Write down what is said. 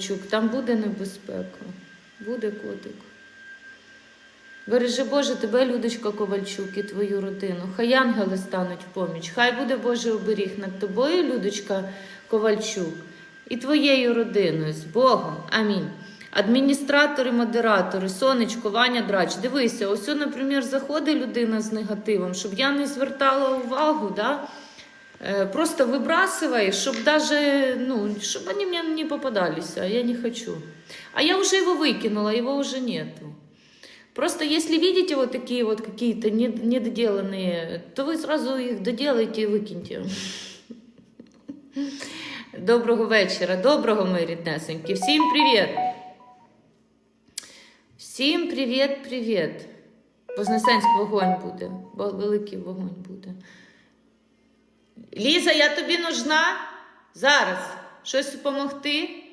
Ковальчук, там буде небезпека. Буде котик. Бережи Боже тебе, Людочка Ковальчук, і твою родину. Хай ангели стануть в поміч. Хай буде Божий оберіг над тобою, Людочка Ковальчук, і твоєю родиною. З Богом. Амінь. Адміністратори, модератори, сонечко, Ваня Драч. Дивися, ось, наприклад, заходить людина з негативом, щоб я не звертала увагу, да? Э, Просто выбрасывай, чтобы даже, ну, чтобы они мне не попадались, а я не хочу. А я уже его выкинула, его уже нету. Просто если видите вот такие вот какие-то не- недоделанные, то вы сразу их доделайте и выкиньте. Доброго вечора, доброго, мої ріднесенькі. Всім привіт! Всім привіт, привіт! Вознесенський вогонь буде, бо великий вогонь буде. Ліза, я тобі нужна? Зараз. Щось допомогти?